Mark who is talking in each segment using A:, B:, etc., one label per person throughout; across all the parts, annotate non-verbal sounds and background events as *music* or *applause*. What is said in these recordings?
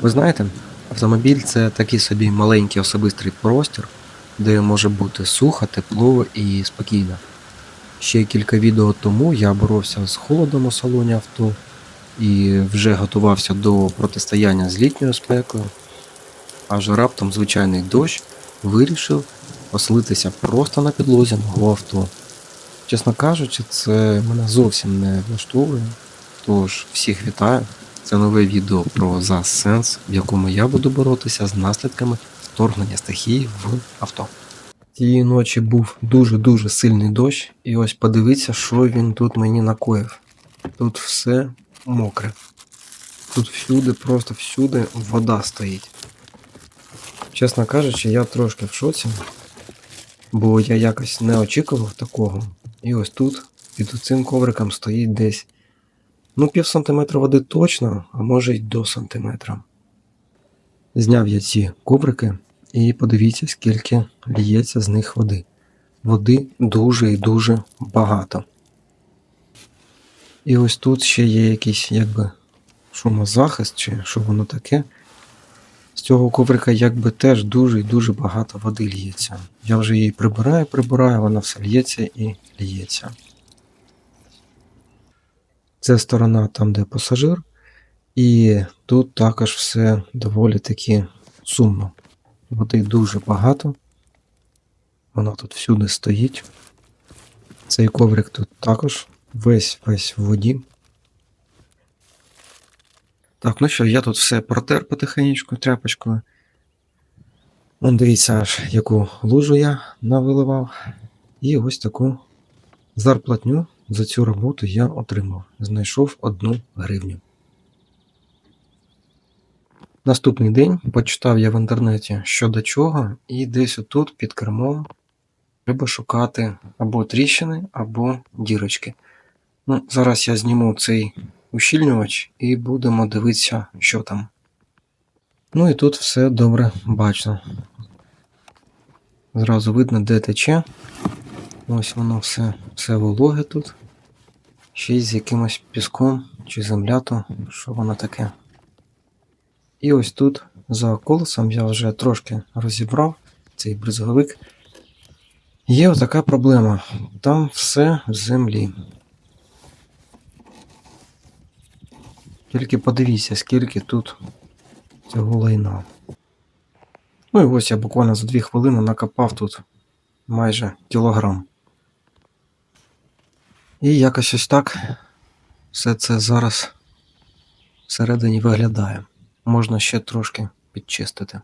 A: Ви знаєте, автомобіль це такий собі маленький особистий простір, де може бути сухо, тепло і спокійно. Ще кілька відео тому я боровся з холодом у салоні авто і вже готувався до протистояння з літньою спекою, аж раптом звичайний дощ вирішив оселитися просто на підлозі мого авто. Чесно кажучи, це мене зовсім не влаштовує. Тож всіх вітаю. Це нове відео про ZAS Sense, в якому я буду боротися з наслідками вторгнення стихії в авто. Тієї ночі був дуже-дуже сильний дощ, і ось подивіться, що він тут мені накоїв. Тут все мокре. Тут всюди, просто всюди вода стоїть. Чесно кажучи, я трошки в шоці, бо я якось не очікував такого. І ось тут, під цим ковриком стоїть десь Ну, пів сантиметра води точно, а може й до сантиметра. Зняв я ці коврики і подивіться, скільки ліється з них води. Води дуже і дуже багато. І ось тут ще є якийсь якби шумозахист, чи що воно таке. З цього коврика якби теж дуже і дуже багато води ліється. Я вже її прибираю, прибираю, вона все лється і ліється. Це сторона там, де пасажир, і тут також все доволі таки сумно. Води дуже багато. Вона тут всюди стоїть. Цей коврик тут також весь весь в воді. Так, ну що, я тут все протер потихеньку тряпочкою. Вон дивіться, аж яку лужу я навиливав. І ось таку зарплатню за цю роботу я отримав. Знайшов одну гривню. Наступний день почитав я в інтернеті що до чого, і десь отут під кермом треба шукати або тріщини, або дірочки. Ну, зараз я зніму цей ущільнювач і будемо дивитися, що там. Ну і тут все добре бачно. Зразу видно, де тече. Ось воно все, все вологе тут. Ще й з якимось піском чи земля, то що воно таке. І ось тут за колесом я вже трошки розібрав цей бризговик. Є отака проблема. Там все в землі. Тільки подивіться, скільки тут цього лайна. Ну і ось я буквально за 2 хвилини накопав тут майже кілограм. І якось ось так все це зараз всередині виглядає. Можна ще трошки підчистити.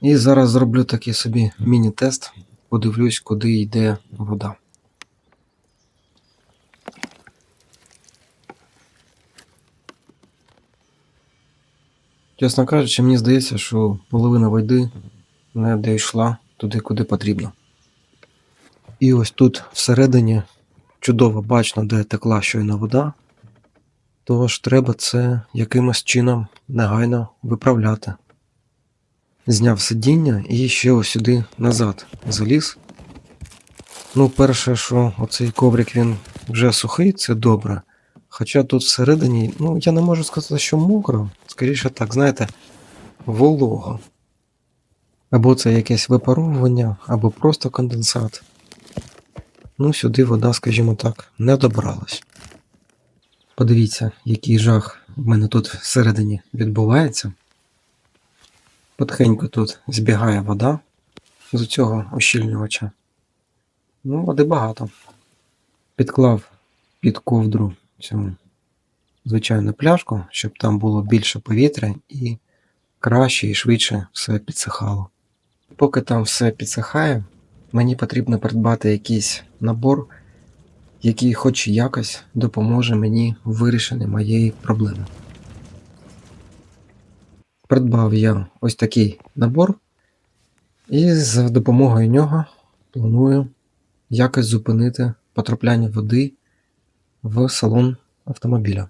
A: І зараз зроблю такий собі міні-тест, подивлюсь, куди йде вода. Чесно кажучи, мені здається, що половина води не дійшла туди, куди потрібно. І ось тут всередині чудово бачно, де текла щойно вода. Тож треба це якимось чином негайно виправляти. Зняв сидіння і ще ось сюди назад заліз. Ну, перше, що оцей коврик він вже сухий, це добре. Хоча тут всередині, ну, я не можу сказати, що мокро, скоріше так, знаєте, волого. Або це якесь випаровування, або просто конденсат. Ну, сюди вода, скажімо так, не добралась. Подивіться, який жах в мене тут всередині відбувається. Потихеньку тут збігає вода з цього ощільнювача. Ну, води багато. Підклав під ковдру цю звичайну пляшку, щоб там було більше повітря і краще і швидше все підсихало. Поки там все підсихає, мені потрібно придбати якийсь набор, який хоч якось допоможе мені в вирішенні моєї проблеми. Придбав я ось такий набор, і за допомогою нього планую якось зупинити потрапляння води в салон автомобіля.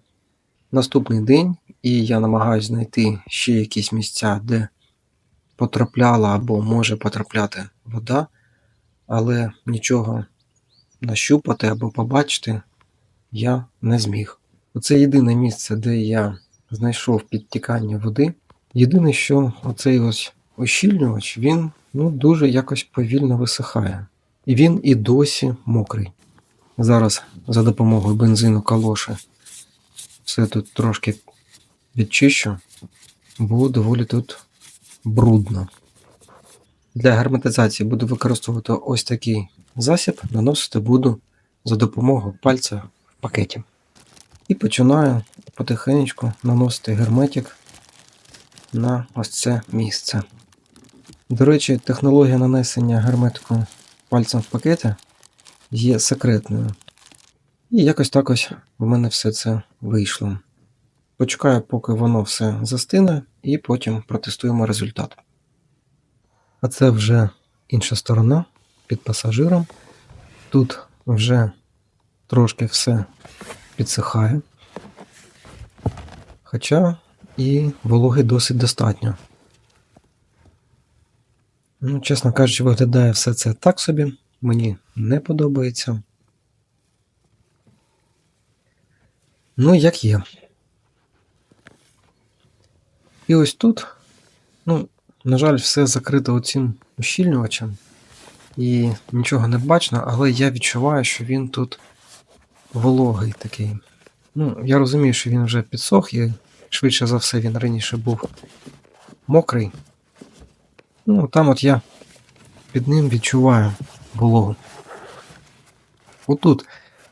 A: Наступний день, і я намагаюся знайти ще якісь місця, де потрапляла або може потрапляти вода, але нічого нащупати або побачити я не зміг. Оце єдине місце, де я знайшов підтікання води. Єдине, що оцей ось ощільнювач, він ну, дуже якось повільно висихає. І він і досі мокрий. Зараз за допомогою бензину калоші все тут трошки відчищу, бо доволі тут брудно. Для герметизації буду використовувати ось такий засіб, наносити буду за допомогою пальця в пакеті. І починаю потихеньку наносити герметик на ось це місце. До речі, технологія нанесення герметику пальцем в пакеті є секретною. І якось так ось в мене все це вийшло. Почекаю, поки воно все застине, і потім протестуємо результат. А це вже інша сторона під пасажиром. Тут вже трошки все підсихає. Хоча і вологи досить достатньо. Ну, чесно кажучи, виглядає все це так собі. Мені не подобається. Ну, як є. І ось тут, ну, на жаль, все закрито оцим ущільнювачем. І нічого не бачно, але я відчуваю, що він тут вологий такий. Ну, я розумію, що він вже підсох, і швидше за все він раніше був мокрий. Ну, там от я під ним відчуваю вологу. Отут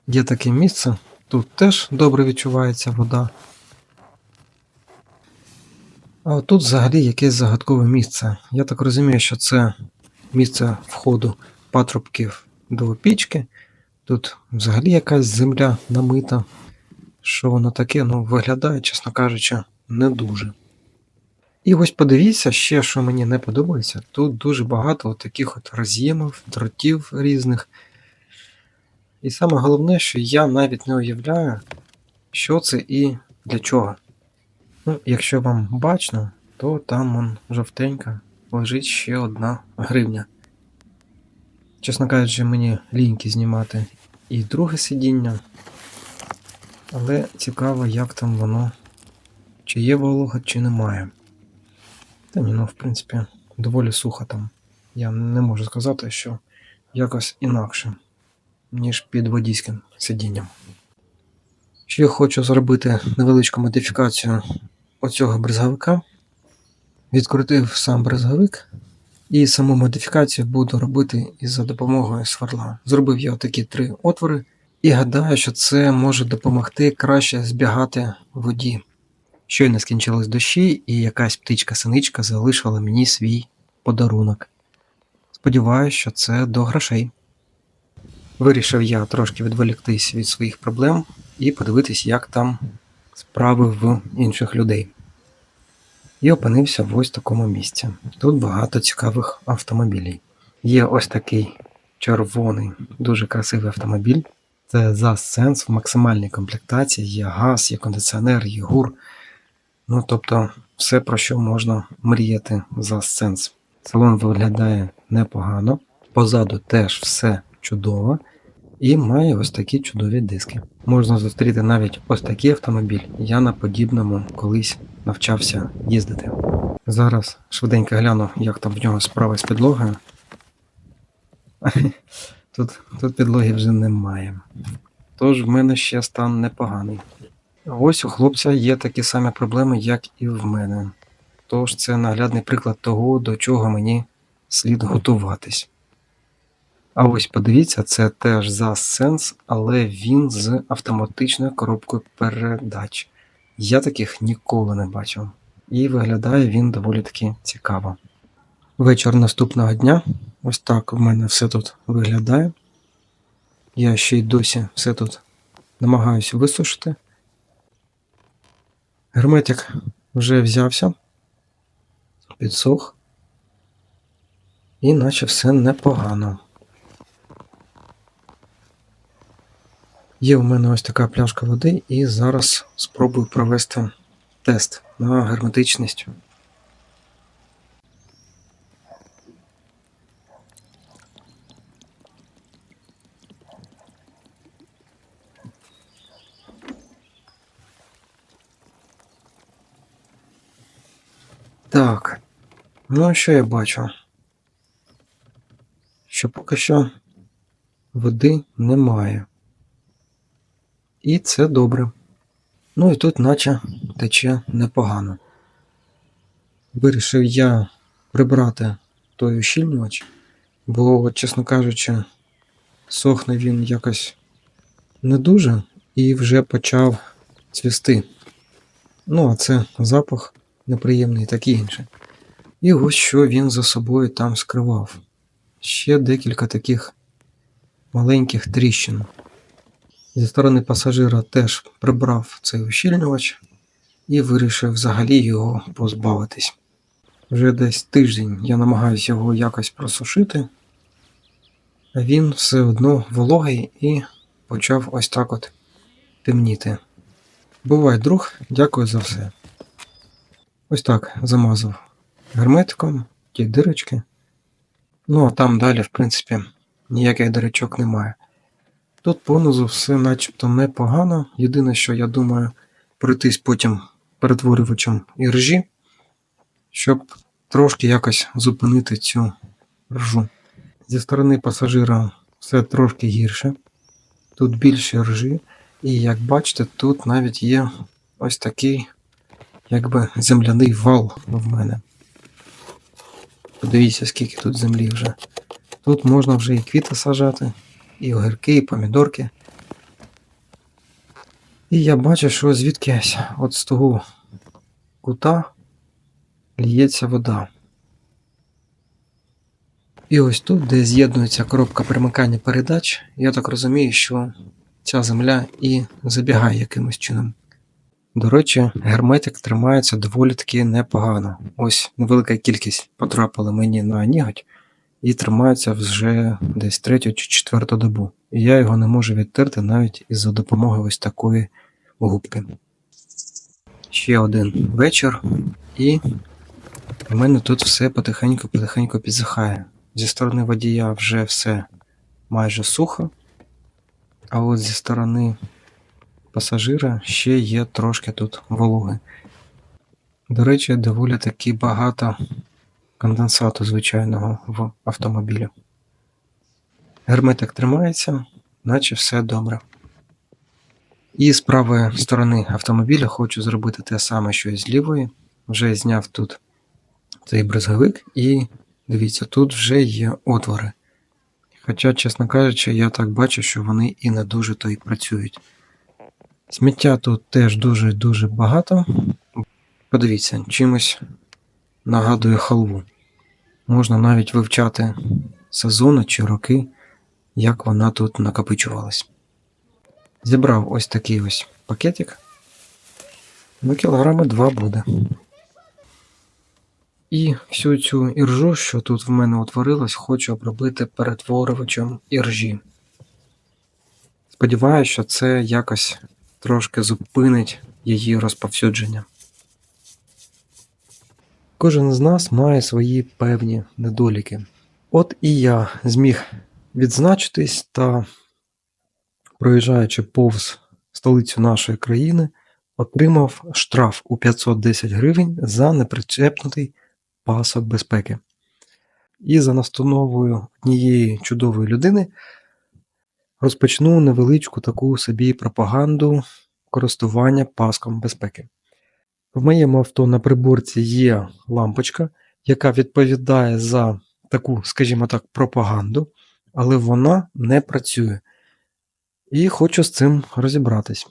A: є таке місце, тут теж добре відчувається вода. А отут взагалі якесь загадкове місце. Я так розумію, що це місце входу патрубків до пічки. Тут взагалі якась земля намита. Що воно таке, ну, виглядає, чесно кажучи, не дуже. І ось подивіться, ще, що мені не подобається, тут дуже багато таких от роз'ємів, дротів різних. І саме головне, що я навіть не уявляю, що це і для чого. Ну, якщо вам бачно, то там он жовтенька лежить ще одна гривня. Чесно кажучи, мені ліньки знімати і друге сидіння. Але цікаво, як там воно, чи є волога, чи немає. Та ні, ну, в принципі, доволі сухо там. Я не можу сказати, що якось інакше, ніж під водійським сидінням. Ще хочу зробити невеличку модифікацію оцього брезговика. Відкрутив сам брезговик і саму модифікацію буду робити із за допомогою сверла. Зробив я такі три отвори і гадаю, що це може допомогти краще збігати воді. Щойно скінчились дощі, і якась птичка-синичка залишила мені свій подарунок. Сподіваюсь, що це до грошей. Вирішив я трошки відволіктись від своїх проблем і подивитись, як там справи в інших людей. І опинився в ось такому місці. Тут багато цікавих автомобілів. Є ось такий червоний, дуже красивий автомобіль. Це ZAZ Sense в максимальній комплектації, є газ, є кондиціонер, є гур. Ну, тобто, все, про що можна мріяти за Sense. Салон виглядає непогано, позаду теж все чудово. І має ось такі чудові диски. Можна зустріти навіть ось такий автомобіль. Я на подібному колись навчався їздити. Зараз швиденько гляну, як там в нього справа з підлогою. *laughs* Тут, тут підлоги вже немає. Тож в мене ще стан непоганий. Ось у хлопця є такі самі проблеми, як і в мене. Тож це наглядний приклад того, до чого мені слід готуватись. А ось подивіться, це теж за сенс, але він з автоматичною коробкою передач. Я таких ніколи не бачив. І виглядає він доволі таки цікаво. Вечір наступного дня. Ось так в мене все тут виглядає. Я ще й досі все тут намагаюся висушити. Герметик вже взявся, підсох, і наче все непогано. Є в мене ось така пляшка води, і зараз спробую провести тест на герметичність. Так, ну що я бачу? Що поки що води немає. І це добре. Ну і тут наче тече непогано. Вирішив я прибрати той ущільнювач, бо, чесно кажучи, сохне він якось не дуже і вже почав цвісти. Ну, а це запах неприємний так і інше. І ось що він за собою там скривав. Ще декілька таких маленьких тріщин. Зі сторони пасажира теж прибрав цей ущільнювач і вирішив взагалі його позбавитись. Вже десь тиждень я намагаюся його якось просушити, а він все одно вологий і почав ось так от темніти. Бувай, друг, дякую за все. Ось так замазав герметиком, ті дирочки. Ну, а там далі, в принципі, ніяких дирочок немає. Тут понизу все начебто непогано. Єдине, що я думаю, пройтись потім перетворювачем іржі, щоб трошки якось зупинити цю ржу. Зі сторони пасажира все трошки гірше. Тут більше ржі, і як бачите, тут навіть є ось такий, якби земляний вал в мене. Подивіться, скільки тут землі вже. Тут можна вже і квіти сажати, і огірки, і помідорки. І я бачу, що звідкись от з того кута ліється вода. І ось тут, де з'єднується коробка примикання передач, я так розумію, що ця земля і забігає якимось чином. До речі, герметик тримається доволі таки непогано. Ось невелика кількість потрапила мені на ніготь і тримається вже десь третю чи четверту добу. І я його не можу відтерти навіть із-за допомоги ось такої губки. Ще один вечір, і в мене тут все потихеньку-потихеньку підсихає. Зі сторони водія вже все майже сухо, а от зі сторони пасажира ще є трошки тут вологи. До речі, доволі таки багато конденсату звичайного в автомобілі. Герметик тримається, наче все добре. І з правої сторони автомобіля хочу зробити те саме, що і з лівої. Вже зняв тут цей брезговик, і дивіться, тут вже є отвори. Хоча, чесно кажучи, я так бачу, що вони і не дуже то й працюють. Сміття тут теж дуже-дуже багато. Подивіться, чимось нагадує халву. Можна навіть вивчати сезони чи роки, як вона тут накопичувалась. Зібрав ось такий ось пакетик. Ну, кілограми два буде. І всю цю іржу, що тут в мене утворилось, хочу обробити перетворювачем іржі. Сподіваюся, що це якось трошки зупинить її розповсюдження. Кожен з нас має свої певні недоліки. От і я зміг відзначитись та, проїжджаючи повз столицю нашої країни, отримав штраф у 510 гривень за непричепнутий пасок безпеки. І за настановою однієї чудової людини розпочну невеличку таку собі пропаганду користування паском безпеки. В моєму авто на приборці є лампочка, яка відповідає за таку, скажімо так, пропаганду, але вона не працює. І хочу з цим розібратись.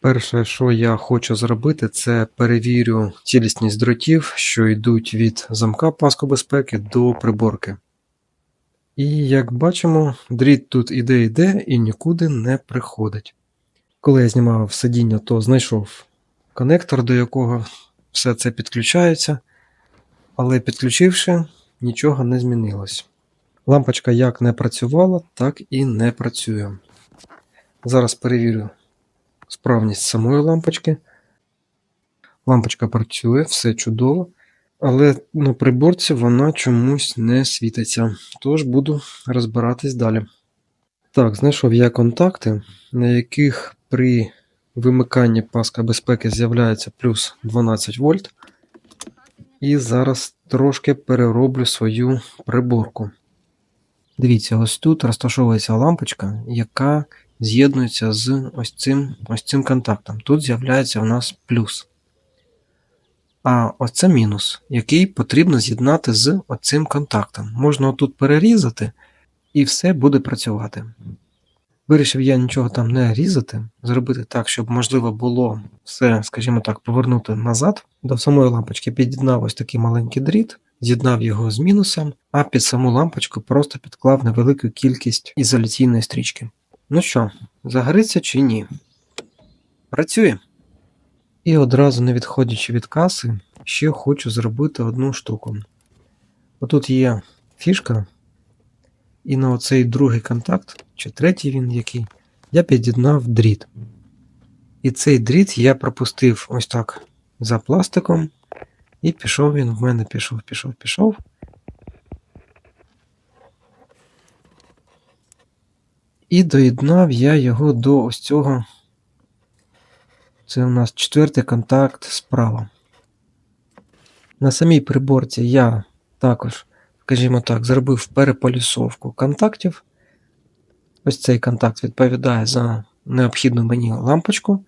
A: Перше, що я хочу зробити, це перевірю цілісність дротів, що йдуть від замка паску безпеки до приборки. І як бачимо, дріт тут іде іде і нікуди не приходить. Коли я знімав сидіння, то знайшов коннектор, до якого все це підключається, але підключивши, нічого не змінилось. Лампочка як не працювала, так і не працює. Зараз перевірю справність самої лампочки. Лампочка працює, все чудово, але на приборці вона чомусь не світиться. Тож буду розбиратись далі. Так, знайшов я контакти, на яких при вимиканні паска безпеки з'являється плюс 12 вольт. І зараз трошки перероблю свою приборку. Дивіться, ось тут розташовується лампочка, яка з'єднується з ось цим, ось цим контактом. Тут з'являється у нас плюс. А ось це мінус, який потрібно з'єднати з оцим контактом. Можна отут перерізати, і все буде працювати. Вирішив я нічого там не різати, зробити так, щоб можливо було все, скажімо так, повернути назад. До самої лампочки під'єднав ось такий маленький дріт, з'єднав його з мінусом, а під саму лампочку просто підклав невелику кількість ізоляційної стрічки. Ну що, загориться чи ні? Працює. І одразу не відходячи від каси, ще хочу зробити одну штуку. Отут є фішка, і на оцей другий контакт, чи третій він який, я під'єднав дріт. І цей дріт я пропустив ось так за пластиком, і пішов він в мене, пішов, пішов, пішов. І доєднав я його до ось цього. Це у нас четвертий контакт справа. На самій приборці я також, скажімо так, зробив переполісовку контактів. Ось цей контакт відповідає за необхідну мені лампочку.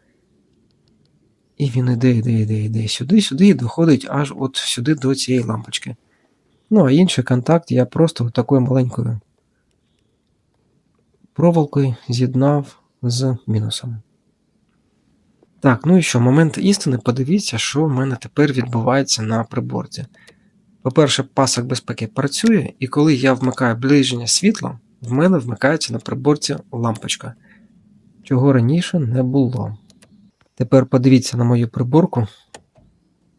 A: І він іде, іде, іде, іде сюди, сюди і доходить аж от сюди до цієї лампочки. Ну, а інший контакт я просто такою маленькою проволокою з'єднав з мінусом. Так, ну і що, момент істини, подивіться, що в мене тепер відбувається на приборці. По-перше, пасок безпеки працює, і коли я вмикаю ближнє світло, в мене вмикається на приборці лампочка, чого раніше не було. Тепер подивіться на мою приборку,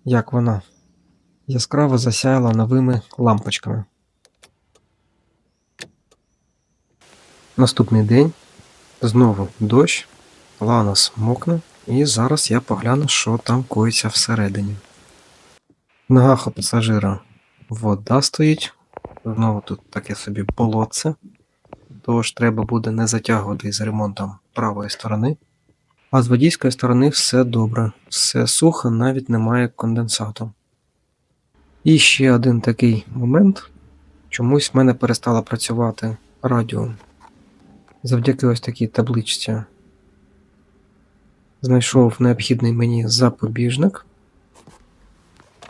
A: як вона яскраво засяяла новими лампочками. Наступний день знову дощ, ланос мокне, і зараз я погляну, що там коїться всередині. В ногах у пасажира вода стоїть. Знову тут таке собі болотце. Тож треба буде не затягувати з ремонтом правої сторони. А з водійської сторони все добре, все сухо, навіть немає конденсату. І ще один такий момент. Чомусь в мене перестало працювати радіо. Завдяки ось такій табличці знайшов необхідний мені запобіжник,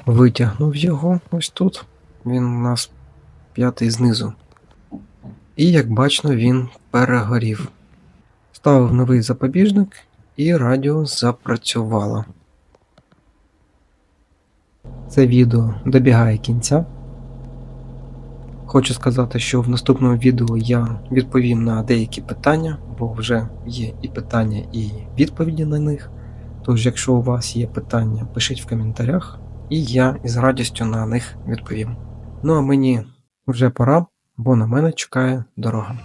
A: витягнув його ось тут. Він у нас п'ятий знизу. І як бачно, він перегорів. Ставив новий запобіжник, і радіо запрацювало. Це відео добігає кінця. Хочу сказати, що в наступному відео я відповім на деякі питання, бо вже є і питання, і відповіді на них. Тож, якщо у вас є питання, пишіть в коментарях, і я із радістю на них відповім. Ну а мені вже пора, бо на мене чекає дорога.